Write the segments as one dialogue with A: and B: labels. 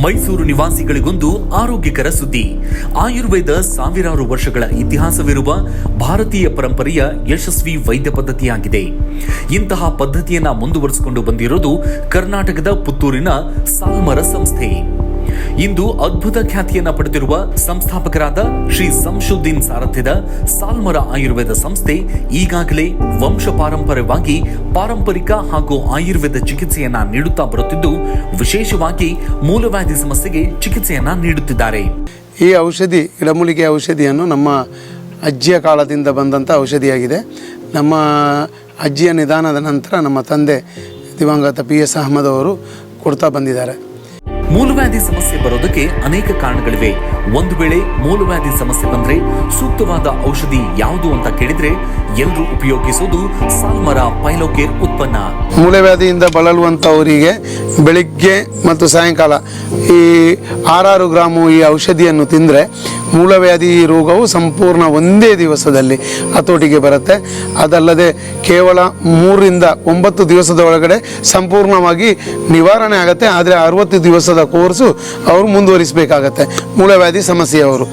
A: ಮೈಸೂರು ನಿವಾಸಿಗಳಿಗೊಂದು ಆರೋಗ್ಯಕರ ಸುದ್ದಿ. ಆಯುರ್ವೇದ ಸಾವಿರಾರು ವರ್ಷಗಳ ಇತಿಹಾಸವಿರುವ ಭಾರತೀಯ ಪರಂಪರೆಯ ಯಶಸ್ವಿ ವೈದ್ಯ ಪದ್ಧತಿಯಾಗಿದೆ. ಇಂತಹ ಪದ್ಧತಿಯನ್ನ ಮುಂದುವರಿಸಿಕೊಂಡು ಬಂದಿರೋದು ಕರ್ನಾಟಕದ ಪುತ್ತೂರಿನ ಸಾಲ್ಮರ ಸಂಸ್ಥೆ. ಇಂದು ಅದ್ಭುತ ಖ್ಯಾತಿಯನ್ನ ಪಡೆದಿರುವ ಸಂಸ್ಥಾಪಕರಾದ ಶ್ರೀ ಸಂಶುದ್ದೀನ್ ಸಾರಥ್ಯದ ಸಾಲ್ಮರ ಆಯುರ್ವೇದ ಸಂಸ್ಥೆ ಈಗಾಗಲೇ ವಂಶ ಪಾರಂಪರ್ಯವಾಗಿ ಪಾರಂಪರಿಕ ಹಾಗೂ ಆಯುರ್ವೇದ ಚಿಕಿತ್ಸೆಯನ್ನ ನೀಡುತ್ತಾ ಬರುತ್ತಿದ್ದು, ವಿಶೇಷವಾಗಿ ಮೂಲವ್ಯಾಧಿ ಸಮಸ್ಯೆಗೆ ಚಿಕಿತ್ಸೆಯನ್ನ ನೀಡುತ್ತಿದ್ದಾರೆ.
B: ಈ ಔಷಧಿ, ಗಿಡಮೂಲಿಕೆ ಔಷಧಿಯನ್ನು ನಮ್ಮ ಅಜ್ಜಿಯ ಕಾಲದಿಂದ ಬಂದಂಥ ಔಷಧಿಯಾಗಿದೆ. ನಮ್ಮ ಅಜ್ಜಿಯ ನಿಧಾನದ ನಂತರ ನಮ್ಮ ತಂದೆ ದಿವಂಗತ ಪಿ ಎಸ್ ಅಹಮದ್ ಅವರು ಕೊಡ್ತಾ ಬಂದಿದ್ದಾರೆ.
A: ಮೂಲವ್ಯಾಧಿ ಸಮಸ್ಯೆ ಬರೋದಕ್ಕೆ ಅನೇಕ ಕಾರಣಗಳಿವೆ. ಒಂದು ವೇಳೆ ಮೂಲವ್ಯಾಧಿ ಸಮಸ್ಯೆ ಬಂದ್ರೆ ಸೂಕ್ತವಾದ ಔಷಧಿ ಯಾವುದು ಅಂತ ಕೇಳಿದ್ರೆ ಎಲ್ಲರೂ ಉಪಯೋಗಿಸೋದು ಸಾಲ್ಮರ ಪೈಲೋಕೇರ್ ಉತ್ಪನ್ನ.
B: ಮೂಲವ್ಯಾಧಿಯಿಂದ ಬಳಲುವಂತವರಿಗೆ ಬೆಳಿಗ್ಗೆ ಮತ್ತು ಸಾಯಂಕಾಲ ಈ ಆರಾರು ಗ್ರಾಮು ಈ ಔಷಧಿಯನ್ನು ತಿಂದರೆ ಮೂಲವ್ಯಾಧಿ ರೋಗವು ಸಂಪೂರ್ಣ ಒಂದೇ ದಿವಸದಲ್ಲಿ ಹತೋಟಿಗೆ ಬರುತ್ತೆ. ಅದಲ್ಲದೆ ಕೇವಲ ಮೂರರಿಂದ ಒಂಬತ್ತು ದಿವಸದ ಒಳಗಡೆ ಸಂಪೂರ್ಣವಾಗಿ ನಿವಾರಣೆ ಆಗುತ್ತೆ. ಆದರೆ ಅರವತ್ತು ದಿವಸದ ಕೋರ್ಸು ಅವರು ಮುಂದುವರಿಸಬೇಕಾಗತ್ತೆ. ಮೂಲವ್ಯಾಧಿ ಸಮಸ್ಯೆಯವರು.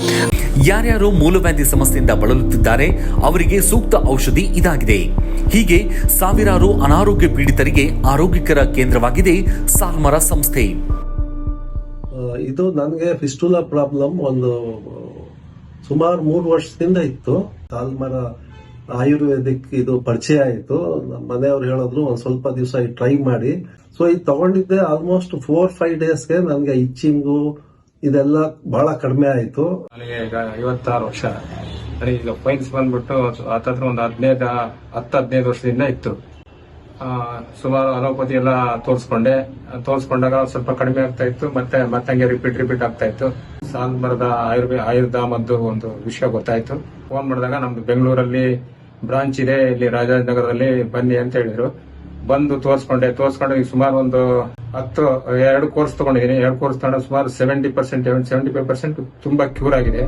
A: ಯಾರ್ಯಾರು ಮೂಲವ್ಯಾಧಿ ಸಮಸ್ಯೆಯಿಂದ ಬಳಲುತ್ತಿದ್ದಾರೆ ಅವರಿಗೆ ಸೂಕ್ತ ಔಷಧಿ ಇದಾಗಿದೆ. ಹೀಗೆ ಸಾವಿರಾರು ಅನಾರೋಗ್ಯ ಪೀಡಿತರಿಗೆ ಆರೋಗ್ಯಕರ ಕೇಂದ್ರವಾಗಿದೆ ಸಾಲ್ಮರ ಸಂಸ್ಥೆ.
C: ಇದು ನನಗೆ ಫಿಸ್ಟುಲಾ ಪ್ರಾಬ್ಲಮ್ ಒಂದು ಸುಮಾರು ಮೂರು ವರ್ಷದಿಂದ ಇತ್ತು. ತಾಲ್ಮರ ಆಯುರ್ವೇದಿಕ್ ಇದು ಪರಿಚಯ ಆಯಿತು. ನಮ್ಮ ಮನೆಯವ್ರು ಹೇಳಿದ್ರು ಒಂದು ಸ್ವಲ್ಪ ದಿವಸ ಟ್ರೈ ಮಾಡಿ. ಸೊ ಇದು ತಗೊಂಡಿದ್ದೆ ಆಲ್ಮೋಸ್ಟ್ ಫೋರ್ ಫೈವ್ ಡೇಸ್ಗೆ ನನಗೆ ಇಚ್ಚಿಂಗು ಇದೆಲ್ಲ ಬಹಳ ಕಡಿಮೆ ಆಯಿತು.
D: ನನಗೆ ಈಗ ಐವತ್ತಾರು ವರ್ಷ. ಈಗ ಪೈನ್ಸ್ ಬಂದ್ಬಿಟ್ಟು ಹತ್ತತ್ರ ಒಂದು ಹದಿನೈದು, ಹತ್ತು, ಹದಿನೈದು ವರ್ಷದಿಂದ ಇತ್ತು. ಸುಮಾರು ಅಲೋಪತಿ ಎಲ್ಲ ತೋರಿಸ್ಕೊಂಡೆ. ತೋರಿಸ್ಕೊಂಡಾಗ ಸ್ವಲ್ಪ ಕಡಿಮೆ ಆಗ್ತಾ ಇತ್ತು. ಮತ್ತೆ ಮತ್ತೆ ಹಂಗೆ ರಿಪೀಟ್ ರಿಪೀಟ್ ಆಗ್ತಾ ಇತ್ತು. ಸಾಲ್ಮರದ ಆಯುರ್ವೇದ ಆಯುರ್ಧಾಮದ್ದು ಒಂದು ವಿಷಯ ಗೊತ್ತಾಯ್ತು. ಫೋನ್ ಮಾಡಿದಾಗ ನಮ್ದು ಬೆಂಗಳೂರಲ್ಲಿ ಬ್ರಾಂಚ್ ಇದೆ. ಇಲ್ಲಿ ರಾಜಾಜನಗರದಲ್ಲಿ ಬನ್ನಿ ಅಂತ ಹೇಳಿದ್ರು. ಬಂದು ತೋರಿಸ್ಕೊಂಡೆ. ತೋರಿಸ್ಕೊಂಡು ಈಗ ಸುಮಾರು ಒಂದು ಹತ್ತು, ಎರಡು ಕೋರ್ಸ್ ತಗೊಂಡಿದ್ದೀನಿ. ಎರಡು ಕೋರ್ಸ್ ತಗೊಂಡು ಸುಮಾರು seventy percent seventy five percent ತುಂಬಾ ಕ್ಯೂರ್ ಆಗಿದೆ.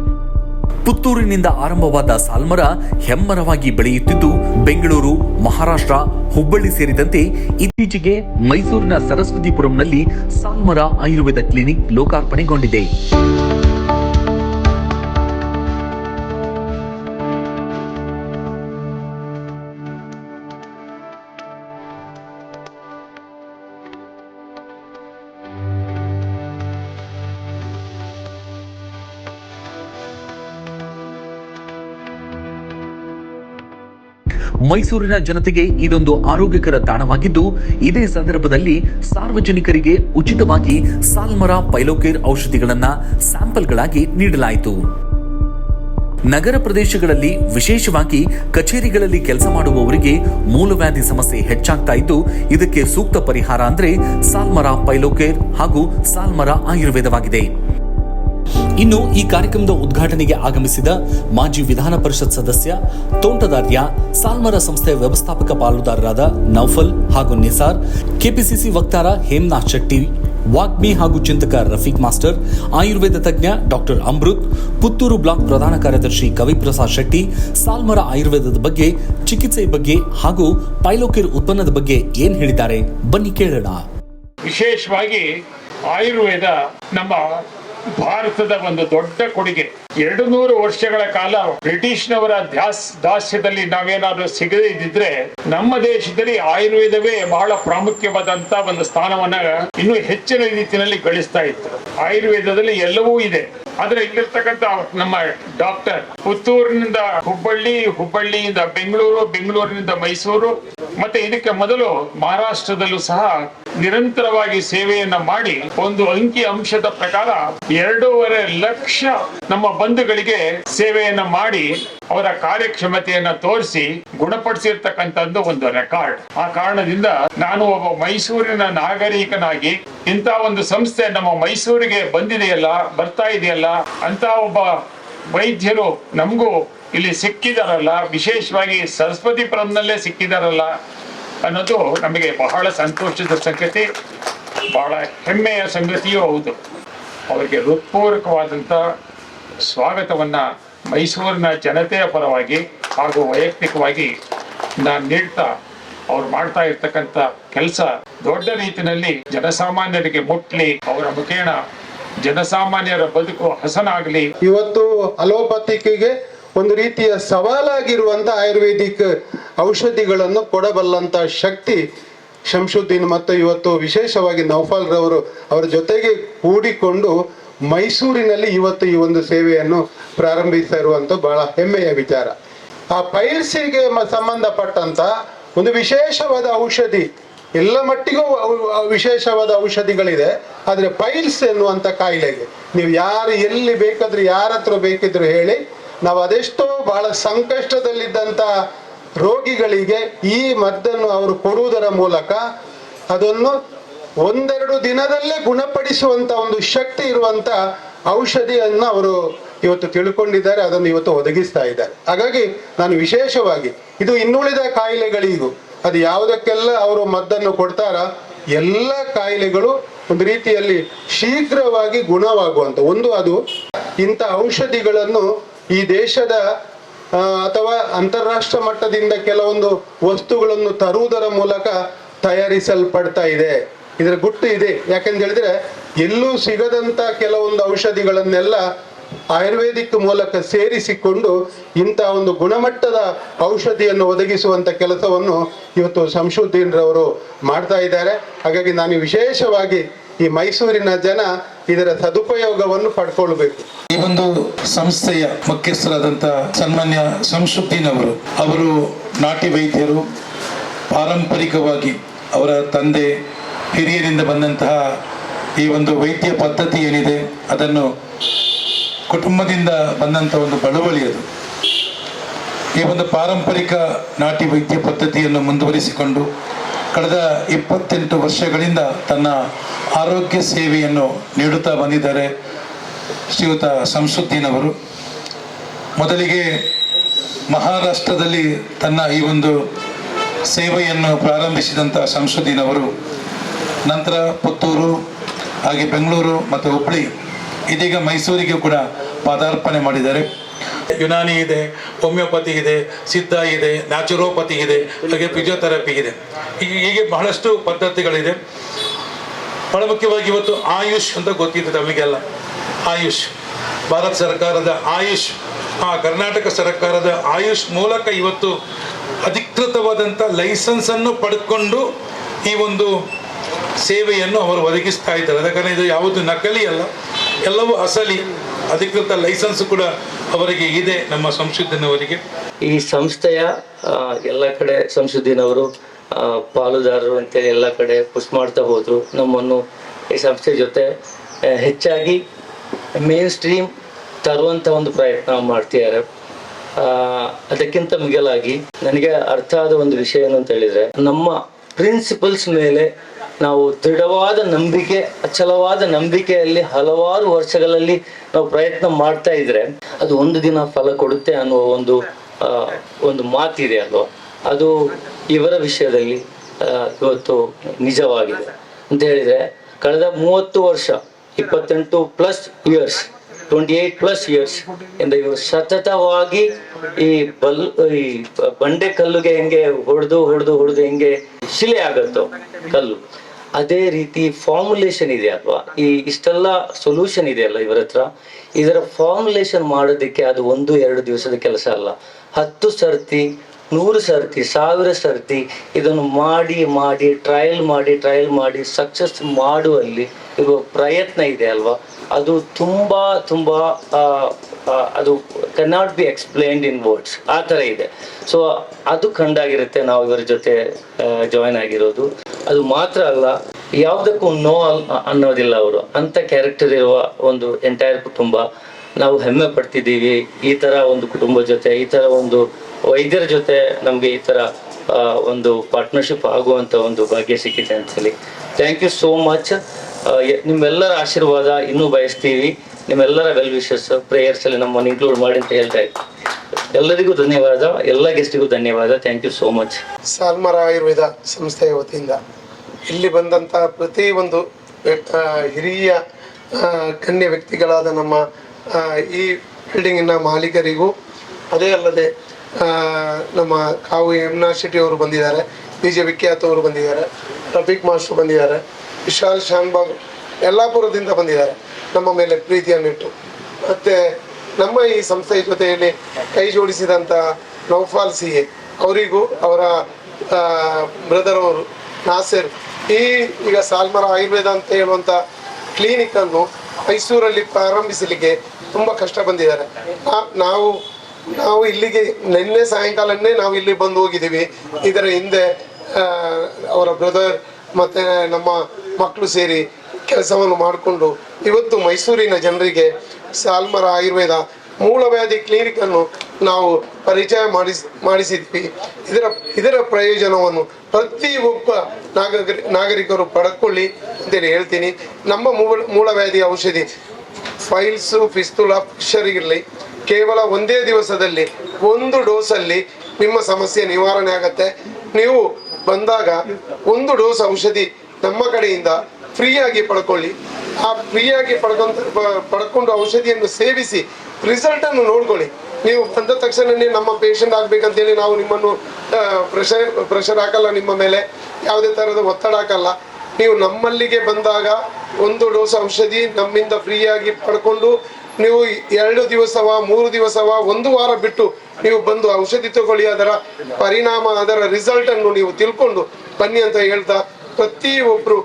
A: ಪುತ್ತೂರಿನಿಂದ ಆರಂಭವಾದ ಸಾಲ್ಮರ ಹೆಮ್ಮರವಾಗಿ ಬೆಳೆಯುತ್ತಿದ್ದು, ಬೆಂಗಳೂರು, ಮಹಾರಾಷ್ಟ್ರ, ಹುಬ್ಬಳ್ಳಿ ಸೇರಿದಂತೆ ಇತ್ತೀಚೆಗೆ ಮೈಸೂರಿನ ಸರಸ್ವತಿಪುರಂನಲ್ಲಿ ಸಾಲ್ಮರ ಆಯುರ್ವೇದ ಕ್ಲಿನಿಕ್ ಲೋಕಾರ್ಪಣೆಗೊಂಡಿದೆ. ಮೈಸೂರಿನ ಜನತೆಗೆ ಇದೊಂದು ಆರೋಗ್ಯಕರ ತಾಣವಾಗಿದ್ದು, ಇದೇ ಸಂದರ್ಭದಲ್ಲಿ ಸಾರ್ವಜನಿಕರಿಗೆ ಉಚಿತವಾಗಿ ಸಾಲ್ಮರ ಪೈಲೋಕೇರ್ ಔಷಧಿಗಳನ್ನ ಸ್ಯಾಂಪಲ್ಗಳಾಗಿ ನೀಡಲಾಯಿತು. ನಗರ ಪ್ರದೇಶಗಳಲ್ಲಿ ವಿಶೇಷವಾಗಿ ಕಚೇರಿಗಳಲ್ಲಿ ಕೆಲಸ ಮಾಡುವವರಿಗೆ ಮೂಲವ್ಯಾಧಿ ಸಮಸ್ಯೆ ಹೆಚ್ಚಾಗ್ತಾ ಇದ್ದು, ಇದಕ್ಕೆ ಸೂಕ್ತ ಪರಿಹಾರ ಅಂದ್ರೆ ಸಾಲ್ಮರ ಪೈಲೋಕೇರ್ ಹಾಗೂ ಸಾಲ್ಮರ ಆಯುರ್ವೇದವಾಗಿದೆ. ಇನ್ನು ಈ ಕಾರ್ಯಕ್ರಮದ ಉದ್ಘಾಟನೆಗೆ ಆಗಮಿಸಿದ ಮಾಜಿ ವಿಧಾನ ಪರಿಷತ್ ಸದಸ್ಯ, ತೋಂಟದಾರ್ಯ, ಸಾಲ್ಮರ ಸಂಸ್ಥೆಯ ವ್ಯವಸ್ಥಾಪಕ ಪಾಲುದಾರರಾದ ನೌಫಲ್ ಹಾಗೂ ನಿಸಾರ್, ಕೆಪಿಸಿಸಿ ವಕ್ತಾರ ಹೇಮನಾಥ್ ಶೆಟ್ಟಿ, ವಾಗ್ಮಿ ಹಾಗೂ ಚಿಂತಕ ರಫೀಕ್ ಮಾಸ್ಟರ್, ಆಯುರ್ವೇದ ತಜ್ಞ ಡಾಕ್ಟರ್ ಅಮೃತ್, ಪುತ್ತೂರು ಬ್ಲಾಕ್ ಪ್ರಧಾನ ಕಾರ್ಯದರ್ಶಿ ಕವಿಪ್ರಸಾದ್ ಶೆಟ್ಟಿ, ಸಾಲ್ಮರ ಆಯುರ್ವೇದದ ಬಗ್ಗೆ, ಚಿಕಿತ್ಸೆ ಬಗ್ಗೆ ಹಾಗೂ ಪೈಲೋಕೇರ್ ಉತ್ಪನ್ನದ ಬಗ್ಗೆ ಏನ್ ಹೇಳಿದ್ದಾರೆ? ಬನ್ನಿ ಕೇಳೋಣ.
E: ವಿಶೇಷವಾಗಿ ಆಯುರ್ವೇದ ನಮ್ಮ ಭಾರತದ ಒಂದು ದೊಡ್ಡ ಕೊಡುಗೆ. ಎರಡು ನೂರು ವರ್ಷಗಳ ಕಾಲ ಬ್ರಿಟಿಷ್ನವರ ದಾಸ್ ದಾಸ್ಯದಲ್ಲಿ ನಾವೇನಾದ್ರೂ ಸಿಗದೇ ಇದ್ದಿದ್ರೆ ನಮ್ಮ ದೇಶದಲ್ಲಿ ಆಯುರ್ವೇದವೇ ಬಹಳ ಪ್ರಾಮುಖ್ಯವಾದಂತ ಒಂದು ಸ್ಥಾನವನ್ನ ಇನ್ನೂ ಹೆಚ್ಚಿನ ರೀತಿಯಲ್ಲಿ ಗಳಿಸ್ತಾ ಇತ್ತು. ಆಯುರ್ವೇದದಲ್ಲಿ ಎಲ್ಲವೂ ಇದೆ. ಆದ್ರೆ ಇಲ್ಲಿರ್ತಕ್ಕಂಥ ನಮ್ಮ ಡಾಕ್ಟರ್ ಪುತ್ತೂರಿನಿಂದ ಹುಬ್ಬಳ್ಳಿ, ಹುಬ್ಬಳ್ಳಿಯಿಂದ ಬೆಂಗಳೂರು, ಬೆಂಗಳೂರಿನಿಂದ ಮೈಸೂರು, ಮತ್ತೆ ಇದಕ್ಕೆ ಮೊದಲು ಮಹಾರಾಷ್ಟ್ರದಲ್ಲೂ ಸಹ ನಿರಂತರವಾಗಿ ಸೇವೆಯನ್ನ ಮಾಡಿ ಒಂದು ಅಂಕಿ ಅಂಶದ ಪ್ರಕಾರ ಎರಡೂವರೆ ಲಕ್ಷ ನಮ್ಮ ಬಂಧುಗಳಿಗೆ ಸೇವೆಯನ್ನ ಮಾಡಿ ಅವರ ಕಾರ್ಯಕ್ಷಮತೆಯನ್ನ ತೋರಿಸಿ ಗುಣಪಡಿಸಿರ್ತಕ್ಕಂಥದ್ದು ಒಂದು ರೆಕಾರ್ಡ್ ಆ ಕಾರಣದಿಂದ ನಾನು ಒಬ್ಬ ಮೈಸೂರಿನ ನಾಗರಿಕನಾಗಿ ಇಂಥ ಒಂದು ಸಂಸ್ಥೆ ನಮ್ಮ ಮೈಸೂರಿಗೆ ಬಂದಿದೆಯಲ್ಲ, ಬರ್ತಾ ಇದೆಯಲ್ಲ ಅಂತ ಒಬ್ಬ ವೈದ್ಯರು ನಮಗೂ ಇಲ್ಲಿ ಸಿಕ್ಕಿದಾರಲ್ಲ, ವಿಶೇಷವಾಗಿ ಸರಸ್ವತಿಪುರಂನಲ್ಲೇ ಸಿಕ್ಕಿದಾರಲ್ಲ ಅನ್ನೋದು ನಮಗೆ ಬಹಳ ಸಂತೋಷದ ಸಂಗತಿ, ಬಹಳ ಹೆಮ್ಮೆಯ ಸಂಗತಿಯೂ ಹೌದು. ಅವರಿಗೆ ಹೃತ್ಪೂರ್ವಕವಾದಂಥ ಸ್ವಾಗತವನ್ನ ಮೈಸೂರಿನ ಜನತೆಯ ಪರವಾಗಿ ಹಾಗೂ ವೈಯಕ್ತಿಕವಾಗಿ ನಾನು ನೀಡ್ತಾ ಅವ್ರು ಮಾಡ್ತಾ ಇರ್ತಕ್ಕಂಥ ಕೆಲಸ ದೊಡ್ಡ ರೀತಿಯಲ್ಲಿ ಜನಸಾಮಾನ್ಯರಿಗೆ ಮುಟ್ಲಿ, ಅವರ ಮುಖೇಣ ಜನಸಾಮಾನ್ಯರ ಬದುಕು ಹಸನಾಗಲಿ.
F: ಇವತ್ತು ಅಲೋಪತಿಕೆಗೆ ಒಂದು ರೀತಿಯ ಸವಾಲಾಗಿರುವಂತ ಆಯುರ್ವೇದಿಕ್ ಔಷಧಿಗಳನ್ನು ಕೊಡಬಲ್ಲಂತ ಶಕ್ತಿ ಶಂಶುದ್ದೀನ್ ಮತ್ತು ಇವತ್ತು ವಿಶೇಷವಾಗಿ ನೌಫಲ್ ರವರು ಅವರ ಜೊತೆಗೆ ಕೂಡಿಕೊಂಡು ಮೈಸೂರಿನಲ್ಲಿ ಇವತ್ತು ಈ ಒಂದು ಸೇವೆಯನ್ನು ಪ್ರಾರಂಭಿಸ್ತಾ ಇರುವಂತ ಬಹಳ ಹೆಮ್ಮೆಯ ವಿಚಾರ. ಆ ಪೈಲ್ಸಿಗೆ ಸಂಬಂಧಪಟ್ಟಂತ ಒಂದು ವಿಶೇಷವಾದ ಔಷಧಿ, ಎಲ್ಲ ಮಟ್ಟಿಗೂ ವಿಶೇಷವಾದ ಔಷಧಿಗಳಿದೆ. ಆದರೆ ಪೈಲ್ಸ್ ಎನ್ನುವಂಥ ಕಾಯಿಲೆಗೆ ನೀವು ಯಾರು ಎಲ್ಲಿ ಬೇಕಾದ್ರೂ, ಯಾರ ಹತ್ರ ಬೇಕಿದ್ರು ಹೇಳಿ, ನಾವು ಅದೆಷ್ಟೋ ಬಹಳ ಸಂಕಷ್ಟದಲ್ಲಿದ್ದಂಥ ರೋಗಿಗಳಿಗೆ ಈ ಮದ್ದನ್ನು ಅವರು ಕೊಡುವುದರ ಮೂಲಕ ಅದನ್ನು ಒಂದೆರಡು ದಿನದಲ್ಲೇ ಗುಣಪಡಿಸುವಂತ ಒಂದು ಶಕ್ತಿ ಇರುವಂತ ಔಷಧಿಯನ್ನು ಅವರು ಇವತ್ತು ತಿಳ್ಕೊಂಡಿದ್ದಾರೆ, ಅದನ್ನು ಇವತ್ತು ಒದಗಿಸ್ತಾ ಇದ್ದಾರೆ. ಹಾಗಾಗಿ ನಾನು ವಿಶೇಷವಾಗಿ, ಇದು ಇನ್ನುಳಿದ ಕಾಯಿಲೆಗಳಿಗೂ, ಅದು ಯಾವುದಕ್ಕೆಲ್ಲ ಅವರು ಮದ್ದನ್ನು ಕೊಡ್ತಾರ, ಎಲ್ಲ ಕಾಯಿಲೆಗಳು ಒಂದು ರೀತಿಯಲ್ಲಿ ಶೀಘ್ರವಾಗಿ ಗುಣವಾಗುವಂತ, ಒಂದು ಅದು ಇಂಥ ಔಷಧಿಗಳನ್ನು ಈ ದೇಶದ ಅಥವಾ ಅಂತಾರಾಷ್ಟ್ರ ಮಟ್ಟದಿಂದ ಕೆಲವೊಂದು ವಸ್ತುಗಳನ್ನು ತರುವುದರ ಮೂಲಕ ತಯಾರಿಸಲ್ಪಡ್ತಾ ಇದೆ. ಇದರ ಗುಟ್ಟು ಇದೆ. ಯಾಕಂತ ಹೇಳಿದ್ರೆ ಎಲ್ಲೂ ಸಿಗದಂತ ಕೆಲವೊಂದು ಔಷಧಿಗಳನ್ನೆಲ್ಲ ಆಯುರ್ವೇದಿಕ್ ಮೂಲಕ ಸೇರಿಸಿಕೊಂಡು ಇಂಥ ಒಂದು ಗುಣಮಟ್ಟದ ಔಷಧಿಯನ್ನು ಒದಗಿಸುವಂತ ಕೆಲಸವನ್ನು ಇವತ್ತು ಸಂಶುದ್ದೀನ್ರವರು ಮಾಡ್ತಾ ಇದ್ದಾರೆ. ಹಾಗಾಗಿ ನಾನು ವಿಶೇಷವಾಗಿ ಈ ಮೈಸೂರಿನ ಜನ ಇದರ ಸದುಪಯೋಗವನ್ನು ಪಡ್ಕೊಳ್ಬೇಕು.
G: ಈ ಒಂದು ಸಂಸ್ಥೆಯ ಮುಖ್ಯಸ್ಥರಾದಂಥ ಸನ್ಮಾನ್ಯ ಸಂಶುದ್ದೀನ್ ಅವರು ಅವರು ನಾಟಿ ವೈದ್ಯರು, ಪಾರಂಪರಿಕವಾಗಿ ಅವರ ತಂದೆ ಹಿರಿಯರಿಂದ ಬಂದಂತಹ ಈ ಒಂದು ವೈದ್ಯ ಪದ್ಧತಿ ಏನಿದೆ, ಅದನ್ನು ಕುಟುಂಬದಿಂದ ಬಂದಂಥ ಒಂದು ಬಳುವಳಿ ಅದು. ಈ ಒಂದು ಪಾರಂಪರಿಕ ನಾಟಿ ವೈದ್ಯ ಪದ್ಧತಿಯನ್ನು ಮುಂದುವರಿಸಿಕೊಂಡು ಕಳೆದ ಇಪ್ಪತ್ತೆಂಟು ವರ್ಷಗಳಿಂದ ತನ್ನ ಆರೋಗ್ಯ ಸೇವೆಯನ್ನು ನೀಡುತ್ತಾ ಬಂದಿದ್ದಾರೆ ಶ್ರೀಯುತ ಸಂಸುದ್ದೀನ್ ಅವರು ಮೊದಲಿಗೆ ಮಹಾರಾಷ್ಟ್ರದಲ್ಲಿ ತನ್ನ ಈ ಒಂದು ಸೇವೆಯನ್ನು ಪ್ರಾರಂಭಿಸಿದಂಥ ಸಂಸುದ್ದೀನ್ ಅವರು ನಂತರ ಪುತ್ತೂರು, ಹಾಗೆ ಬೆಂಗಳೂರು ಮತ್ತು ಹುಬ್ಬಳ್ಳಿ ಇದೀಗ ಮೈಸೂರಿಗೆ ಕೂಡ ಪಾದಾರ್ಪಣೆ ಮಾಡಿದ್ದಾರೆ. ಯುನಾನಿ ಇದೆ, ಹೋಮಿಯೋಪತಿ ಇದೆ, ಸಿದ್ಧ ಇದೆ, ನ್ಯಾಚುರೋಪತಿ ಇದೆ, ಹಾಗೆ ಫಿಸಿಯೋಥೆರಪಿ ಇದೆ. ಹೀಗೆ ಬಹಳಷ್ಟು ಪದ್ಧತಿಗಳಿದೆ. ಬಹಳ ಮುಖ್ಯವಾಗಿ ಇವತ್ತು ಆಯುಷ್ ಅಂತ ಗೊತ್ತಿದೆ ನಮಗೆಲ್ಲ ಆಯುಷ್. ಭಾರತ ಸರ್ಕಾರದ ಆಯುಷ್, ಆ ಕರ್ನಾಟಕ ಸರ್ಕಾರದ ಆಯುಷ್ ಮೂಲಕ ಇವತ್ತು ಅಧಿಕೃತವಾದಂಥ ಲೈಸೆನ್ಸನ್ನು ಪಡ್ಕೊಂಡು ಈ ಒಂದು ಸೇವೆಯನ್ನು ಅವರು ಒದಗಿಸ್ತಾ ಇದ್ದಾರೆ. ಅದಕ್ಕೆ ಇದು ಯಾವುದು ನಕಲಿ ಅಲ್ಲ, ಎಲ್ಲವೂ ಅಸಲಿ. ಅಧಿಕೃತ ಲೈಸೆನ್ಸ್ ಕೂಡ ಅವರಿಗೆ ಇದೆ ನಮ್ಮ ಸಂಶೋಧನೆಯವರಿಗೆ.
H: ಈ ಸಂಸ್ಥೆಯ ಎಲ್ಲ ಕಡೆ ಸಂಶುದ್ದೀನವರು ಪಾಲುದಾರರು ಅಂತೇಳಿ ಎಲ್ಲ ಕಡೆ ಪುಷ್ ಮಾಡ್ತಾ ಹೋದ್ರು. ನಮ್ಮನ್ನು ಈ ಸಂಸ್ಥೆ ಜೊತೆ ಹೆಚ್ಚಾಗಿ ಮೇನ್ ಸ್ಟ್ರೀಮ್ ತರುವಂತ ಒಂದು ಪ್ರಯತ್ನ ಮಾಡ್ತಿದ್ದಾರೆ. ಅದಕ್ಕಿಂತ ಮಿಗಿಲಾಗಿ ನನಗೆ ಅರ್ಥ ಆದ ಒಂದು ವಿಷಯ ಅಂತ ಹೇಳಿದ್ರೆ, ನಮ್ಮ ಪ್ರಿನ್ಸಿಪಲ್ಸ್ ಮೇಲೆ ನಾವು ದೃಢವಾದ ನಂಬಿಕೆ, ಅಚಲವಾದ ನಂಬಿಕೆಯಲ್ಲಿ ಹಲವಾರು ವರ್ಷಗಳಲ್ಲಿ ನಾವು ಪ್ರಯತ್ನ ಮಾಡ್ತಾ ಇದ್ರೆ ಅದು ಒಂದು ದಿನ ಫಲ ಕೊಡುತ್ತೆ ಅನ್ನುವ ಒಂದು ಒಂದು ಮಾತಿದೆ ಅಲ್ವಾ ಅದು ಇವರ ವಿಷಯದಲ್ಲಿ ಇವತ್ತು ನಿಜವಾಗಿದೆ. ಅಂತ ಹೇಳಿದ್ರೆ ಕಳೆದ ಮೂವತ್ತು ವರ್ಷ, ಇಪ್ಪತ್ತೆಂಟು plus years twenty eight plus years ಇಂದ ಇವರು ಸತತವಾಗಿ ಈ ಬಲ್, ಈ ಬಂಡೆ ಕಲ್ಲುಗೆ ಹೆಂಗೆ ಹೊಡೆದು ಹೊಡೆದು ಹೊಡೆದು ಹೆಂಗೆ ಶಿಲೆ ಆಗತ್ತೋ ಕಲ್ಲು. ಅದೇ ರೀತಿ ಫಾರ್ಮುಲೇಷನ್ ಇದೆ ಅಲ್ವಾ? ಈ ಇಷ್ಟೆಲ್ಲ ಸೊಲ್ಯೂಷನ್ ಇದೆಯಲ್ಲ ಇವರ ಹತ್ರ? ಇದರ ಫಾರ್ಮುಲೇಷನ್ ಮಾಡೋದಕ್ಕೆ ಅದು ಒಂದು, ಎರಡು ದಿವಸದ ಕೆಲಸ ಅಲ್ಲ. ಹತ್ತು ಸರ್ತಿ, ನೂರು ಸರ್ತಿ, ಸಾವಿರ ಸರ್ತಿ ಇದನ್ನು ಮಾಡಿ ಮಾಡಿ ಟ್ರಯಲ್ ಮಾಡಿ ಟ್ರಯಲ್ ಮಾಡಿ ಸಕ್ಸಸ್ ಮಾಡುವಲ್ಲಿ ಇರುವ ಪ್ರಯತ್ನ ಇದೆ ಅಲ್ವಾ? ಅದು ತುಂಬ ತುಂಬ ಅದು ಅದು cannot be explained in words ಆ ಥರ ಇದೆ. ಸೊ ಅದು ಕಂಡಾಗಿರುತ್ತೆ ನಾವು ಇವರ ಜೊತೆ ಜಾಯ್ನ್ ಆಗಿರೋದು. ಅದು ಮಾತ್ರ ಅಲ್ಲ, ಯಾವುದಕ್ಕೂ ನೋ ಅನ್ನೋದಿಲ್ಲ ಅವರು. ಅಂಥ ಕ್ಯಾರೆಕ್ಟರ್ ಇರುವ ಒಂದು ಎಂಟೈರ್ ಕುಟುಂಬ ನಾವು ಹೆಮ್ಮೆ ಪಡ್ತಿದ್ದೀವಿ. ಈ ಥರ ಒಂದು ಕುಟುಂಬ ಜೊತೆ, ಈ ಥರ ಒಂದು ವೈದ್ಯರ ಜೊತೆ ನಮಗೆ ಈ ಥರ ಒಂದು ಪಾರ್ಟ್ನರ್ಶಿಪ್ ಆಗುವಂಥ ಒಂದು ಭಾಗ್ಯ ಸಿಕ್ಕಿದೆ ಅಂತ ಹೇಳಿ. ಥ್ಯಾಂಕ್ ಯು ಸೋ ಮಚ್ ನಿಮ್ಮೆಲ್ಲರ ಆಶೀರ್ವಾದ ಇನ್ನೂ ಬಯಸ್ತೀವಿ. ನಿಮ್ಮೆಲ್ಲರ ವೆಲ್ ವಿಶಸ್ ಪ್ರೇಯರ್ಸ್ ಅಲ್ಲಿ ನಮ್ಮನ್ನು ಇನ್ಕ್ಲೂಡ್ ಮಾಡಿ ಅಂತ ಹೇಳ್ತಾ ಎಲ್ಲರಿಗೂ ಧನ್ಯವಾದ, ಎಲ್ಲ ಗೆಸ್ಟಿಗೂ ಧನ್ಯವಾದ. Thank you so much
B: Salmara Ayurveda ಸಂಸ್ಥೆಯ ವತಿಯಿಂದ ಇಲ್ಲಿ ಬಂದಂತಹ ಪ್ರತಿ ಒಂದು ಹಿರಿಯ ಗಣ್ಯ ವ್ಯಕ್ತಿಗಳಾದ ನಮ್ಮ ಈ ಬಿಲ್ಡಿಂಗಿನ ಮಾಲೀಕರಿಗೂ, ಅದೇ ಅಲ್ಲದೆ ನಮ್ಮ ಕಾವು ಯಮುನಾ ಶೆಟ್ಟಿ ಅವರು ಬಂದಿದ್ದಾರೆ. ಬಿ ಜೆ ವಿಖ್ಯಾತ್ ಅವರು ಬಂದಿದ್ದಾರೆ ರಫೀಕ್ ಮಾಸ್ಟರ್ ಬಂದಿದ್ದಾರೆ, ವಿಶಾಲ್ ಶಾನ್ಬಾಗ್ ಯಲ್ಲಾಪುರದಿಂದ ಬಂದಿದ್ದಾರೆ, ನಮ್ಮ ಮೇಲೆ ಪ್ರೀತಿಯನ್ನಿಟ್ಟು. ಮತ್ತು ನಮ್ಮ ಈ ಸಂಸ್ಥೆಯ ಜೊತೆಯಲ್ಲಿ ಕೈ ಜೋಡಿಸಿದಂಥ ನೌಫಾಲ್ ಸಿ ಎ ಅವರಿಗೂ ಅವರ ಬ್ರದರ್ ಅವರು, ನಾಸಿರ್, ಈ ಈಗ ಸಾಲ್ಮರ ಆಯುರ್ವೇದ ಅಂತ ಹೇಳುವಂಥ ಕ್ಲಿನಿಕ್ಕನ್ನು ಮೈಸೂರಲ್ಲಿ ಪ್ರಾರಂಭಿಸಲಿಕ್ಕೆ ತುಂಬ ಕಷ್ಟ ಬಂದಿದ್ದಾರೆ. ನಾವು ನಾವು ಇಲ್ಲಿಗೆ ನಿನ್ನೆ ಸಾಯಂಕಾಲನೇ ನಾವು ಇಲ್ಲಿ ಬಂದು ಹೋಗಿದ್ದೀವಿ. ಇದರ ಹಿಂದೆ ಅವರ ಬ್ರದರ್ ಮತ್ತು ನಮ್ಮ ಮಕ್ಕಳು ಸೇರಿ ಕೆಲಸವನ್ನು ಮಾಡಿಕೊಂಡು ಇವತ್ತು ಮೈಸೂರಿನ ಜನರಿಗೆ ಸಾಲ್ಮರ ಆಯುರ್ವೇದ ಮೂಲವ್ಯಾಧಿ ಕ್ಲಿನಿಕನ್ನು ನಾವು ಪರಿಚಯ ಮಾಡಿಸ್, ಮಾಡಿಸಿದ್ವಿ. ಇದರ ಇದರ ಪ್ರಯೋಜನವನ್ನು ಪ್ರತಿ ಒಬ್ಬ ನಾಗರಿ, ನಾಗರಿಕರು ಪಡ್ಕೊಳ್ಳಿ ಅಂತೇಳಿ ಹೇಳ್ತೀನಿ. ನಮ್ಮ ಮೂಲ ಮೂಲವ್ಯಾಧಿ ಔಷಧಿ ಫೈಲ್ಸು ಫಿಸ್ತುಲ ಅಕ್ಷರಿಗಿರಲಿ ಕೇವಲ ಒಂದೇ ದಿವಸದಲ್ಲಿ ಒಂದು ಡೋಸಲ್ಲಿ ನಿಮ್ಮ ಸಮಸ್ಯೆ ನಿವಾರಣೆ ಆಗತ್ತೆ. ನೀವು ಬಂದಾಗ ಒಂದು ಡೋಸ್ ಔಷಧಿ ನಮ್ಮ ಕಡೆಯಿಂದ ಫ್ರೀಯಾಗಿ ಪಡ್ಕೊಳ್ಳಿ. ಆ ಫ್ರೀಯಾಗಿ ಪಡ್ಕೊಂತ ಪಡ್ಕೊಂಡು ಔಷಧಿಯನ್ನು ಸೇವಿಸಿ ರಿಸಲ್ಟ್ ಅನ್ನು ನೋಡ್ಕೊಳ್ಳಿ. ನೀವು ಬಂದ ತಕ್ಷಣನೇ ನಮ್ಮ ಪೇಷಂಟ್ ಆಗ್ಬೇಕಂತೇಳಿ ನಾವು ನಿಮ್ಮನ್ನು ಪ್ರೆಷರ್ ಪ್ರೆಷರ್ ಹಾಕಲ್ಲ ನಿಮ್ಮ ಮೇಲೆ. ಯಾವುದೇ ಥರದ ಒತ್ತಡ ಹಾಕಲ್ಲ. ನೀವು ನಮ್ಮಲ್ಲಿಗೆ ಬಂದಾಗ ಒಂದು ಡೋಸ್ ಔಷಧಿ ನಮ್ಮಿಂದ ಫ್ರೀಯಾಗಿ ಪಡ್ಕೊಂಡು ನೀವು ಎರಡು ದಿವಸವ, ಮೂರು ದಿವಸವ, ಒಂದು ವಾರ ಬಿಟ್ಟು ನೀವು ಬಂದು ಔಷಧಿ ತಗೊಳ್ಳಿ, ಅದರ ಪರಿಣಾಮ, ಅದರ ರಿಸಲ್ಟ್ ಅನ್ನು ನೀವು ತಿಳ್ಕೊಂಡು ಬನ್ನಿ ಅಂತ ಹೇಳ್ತಾ ಪ್ರತಿ ಪ್ರತಿಯೊಬ್ಬರು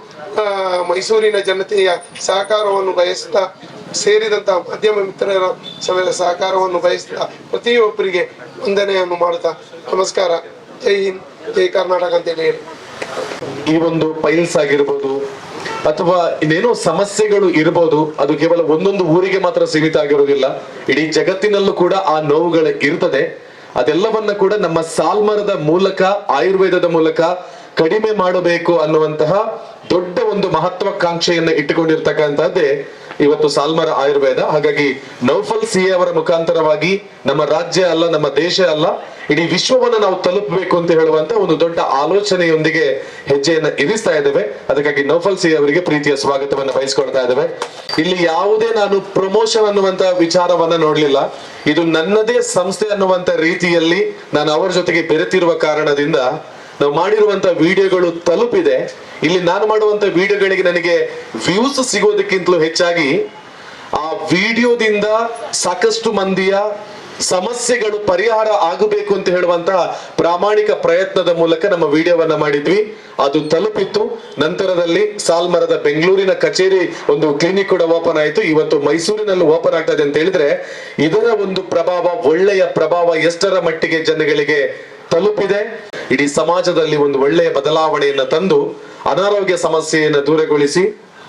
B: ಮೈಸೂರಿನ ಜನತೆಯ ಸಹಕಾರವನ್ನು ಬಯಸ್ತಾ ಸೇರಿದಂತ ಮಾಧ್ಯಮ ಮಿತ್ರರ ಸಮಯದ ಸಹಕಾರವನ್ನು ಬಯಸ್ತಾ ಪ್ರತಿಯೊಬ್ಬರಿಗೆ ವಂದನೆಯನ್ನು ಮಾಡುತ್ತಾ ನಮಸ್ಕಾರ. ಜೈ ಹಿಂದ್, ಜೈ ಕರ್ನಾಟಕ ಅಂತೇಳಿ ಹೇಳಿ.
I: ಈ ಒಂದು ಪೈಲ್ಸ್ ಆಗಿರ್ಬೋದು ಅಥವಾ ಇನ್ನೇನೋ ಸಮಸ್ಯೆಗಳು ಇರಬಹುದು ಅದು ಕೇವಲ ಒಂದೊಂದು ಊರಿಗೆ ಮಾತ್ರ ಸೀಮಿತ ಆಗಿರೋದಿಲ್ಲ ಇಡೀ ಜಗತ್ತಿನಲ್ಲೂ ಕೂಡ ಆ ನೋವುಗಳು ಇರ್ತದೆ. ಅದೆಲ್ಲವನ್ನ ಕೂಡ ನಮ್ಮ ಸಾಲ್ಮರದ ಮೂಲಕ, ಆಯುರ್ವೇದದ ಮೂಲಕ ಕಡಿಮೆ ಮಾಡಬೇಕು ಅನ್ನುವಂತಹ ದೊಡ್ಡ ಒಂದು ಮಹತ್ವಾಕಾಂಕ್ಷೆಯನ್ನ ಇಟ್ಟುಕೊಂಡಿರ್ತಕ್ಕಂಥದ್ದೇ ಇವತ್ತು ಸಾಲ್ಮರ ಆಯುರ್ವೇದ. ಹಾಗಾಗಿ ನೌಫಲ್ ಸಿ ಅವರ ಮುಖಾಂತರವಾಗಿ ನಮ್ಮ ರಾಜ್ಯ ಅಲ್ಲ, ನಮ್ಮ ದೇಶ ಅಲ್ಲ, ಇಡೀ ವಿಶ್ವವನ್ನ ನಾವು ತಲುಪಬೇಕು ಅಂತ ಹೇಳುವಂತ ಒಂದು ದೊಡ್ಡ ಆಲೋಚನೆಯೊಂದಿಗೆ ಹೆಜ್ಜೆಯನ್ನು ಇರಿಸ್ತಾ ಇದ್ದೇವೆ. ಅದಕ್ಕಾಗಿ ನೌಫಲ್ ಸಿ ಅವರಿಗೆ ಪ್ರೀತಿಯ ಸ್ವಾಗತವನ್ನು ಬಯಸ್ಕೊಳ್ತಾ ಇದ್ದೇವೆ. ಇಲ್ಲಿ ಯಾವುದೇ ನಾನು ಪ್ರಮೋಷನ್ ಅನ್ನುವಂತ ವಿಚಾರವನ್ನ ನೋಡ್ಲಿಲ್ಲ. ಇದು ನನ್ನದೇ ಸಂಸ್ಥೆ ಅನ್ನುವಂತ ರೀತಿಯಲ್ಲಿ ನಾನು ಅವರ ಜೊತೆಗೆ ಬೆರೆತಿರುವ ಕಾರಣದಿಂದ ನಾವು ಮಾಡಿರುವಂತ ವಿಡಿಯೋಗಳು ತಲುಪಿದೆ. ಇಲ್ಲಿ ನಾನು ಮಾಡುವಂತ ವಿಡಿಯೋಗಳಿಗೆ ನನಗೆ ವ್ಯೂಸ್ ಸಿಗೋದಕ್ಕಿಂತಲೂ ಹೆಚ್ಚಾಗಿ ಆ ವಿಡಿಯೋದಿಂದ ಸಾಕಷ್ಟು ಮಂದಿಯ ಸಮಸ್ಯೆಗಳು ಪರಿಹಾರ ಆಗಬೇಕು ಅಂತ ಹೇಳುವಂತ ಪ್ರಾಮಾಣಿಕ ಪ್ರಯತ್ನದ ಮೂಲಕ ನಮ್ಮ ವಿಡಿಯೋವನ್ನ ಮಾಡಿದ್ವಿ. ಅದು ತಲುಪಿತ್ತು. ನಂತರದಲ್ಲಿ ಸಾಲ್ಮರದ ಬೆಂಗಳೂರಿನ ಕಚೇರಿ ಒಂದು ಕ್ಲಿನಿಕ್ ಕೂಡ ಓಪನ್ ಆಯಿತು. ಇವತ್ತು ಮೈಸೂರಿನಲ್ಲಿ ಓಪನ್ ಆಗ್ತದೆ ಅಂತ ಹೇಳಿದ್ರೆ ಇದರ ಒಂದು ಪ್ರಭಾವ, ಒಳ್ಳೆಯ ಪ್ರಭಾವ ಎಷ್ಟರ ಮಟ್ಟಿಗೆ ಜನಗಳಿಗೆ ತಲುಪಿದೆ. ಇಡೀ ಸಮಾಜದಲ್ಲಿ ಒಂದು ಒಳ್ಳೆಯ ಬದಲಾವಣೆಯನ್ನು ತಂದು ಅನಾರೋಗ್ಯ ಸಮಸ್ಯೆಯನ್ನು ದೂರಗೊಳಿಸಿ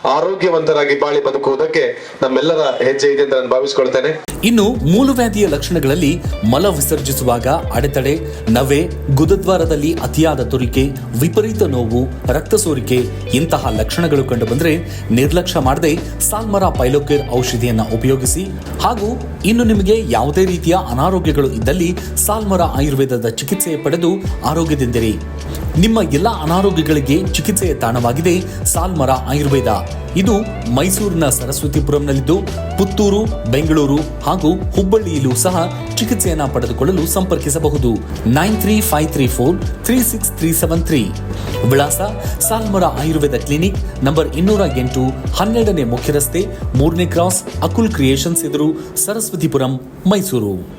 I: ಆರೋಗ್ಯವಂತರಾಗಿ ಬಾಳಿ ಬದುಕುವುದಕ್ಕೆ ನಮ್ಮೆಲ್ಲರ ಹೆಜ್ಜೆ ಇದೆ ಅಂತ ನಾನು ಭಾವಿಸ್ಕೊಳ್ತೇನೆ.
A: ಇನ್ನು ಮೂಲವ್ಯಾಧಿಯ ಲಕ್ಷಣಗಳಲ್ಲಿ ಮಲ ವಿಸರ್ಜಿಸುವಾಗ ಅಡೆತಡೆ, ನವೆ, ಗುದದ್ವಾರದಲ್ಲಿ ಅತಿಯಾದ ತುರಿಕೆ, ವಿಪರೀತ ನೋವು, ರಕ್ತ ಸೋರಿಕೆ ಇಂತಹ ಲಕ್ಷಣಗಳು ಕಂಡುಬಂದ್ರೆ ನಿರ್ಲಕ್ಷ್ಯ ಮಾಡದೆ ಸಾಲ್ಮರ ಪೈಲೋಕೇರ್ ಔಷಧಿಯನ್ನು ಉಪಯೋಗಿಸಿ ಹಾಗೂ ಇನ್ನು ನಿಮಗೆ ಯಾವುದೇ ರೀತಿಯ ಅನಾರೋಗ್ಯಗಳು ಇದ್ದಲ್ಲಿ ಸಾಲ್ಮರ ಆಯುರ್ವೇದದ ಚಿಕಿತ್ಸೆ ಪಡೆದು ಆರೋಗ್ಯದಿಂದಿರಿ. ನಿಮ್ಮ ಎಲ್ಲ ಅನಾರೋಗ್ಯಗಳಿಗೆ ಚಿಕಿತ್ಸೆಯ ತಾಣವಾಗಿದೆ ಸಾಲ್ಮರ ಆಯುರ್ವೇದ. ಇದು ಮೈಸೂರಿನ ಸರಸ್ವತಿಪುರಂನಲ್ಲಿದ್ದು ಪುತ್ತೂರು, ಬೆಂಗಳೂರು ಹಾಗೂ ಹುಬ್ಬಳ್ಳಿಯಲ್ಲೂ ಸಹ ಚಿಕಿತ್ಸೆಯನ್ನು ಪಡೆದುಕೊಳ್ಳಲು ಸಂಪರ್ಕಿಸಬಹುದು. Nine three five three four three six three seven three. ವಿಳಾಸ ಸಾಲ್ಮರ ಆಯುರ್ವೇದ ಕ್ಲಿನಿಕ್ ನಂಬರ್ ಇನ್ನೂರ ಎಂಟು ಹನ್ನೆರಡನೇ ಮುಖ್ಯ ರಸ್ತೆ ಮೂರನೇ ಕ್ರಾಸ್ ಅಕುಲ್ ಕ್ರಿಯೇಷನ್ಸ್ ಎದುರು ಸರಸ್ವತಿಪುರಂ, ಮೈಸೂರು.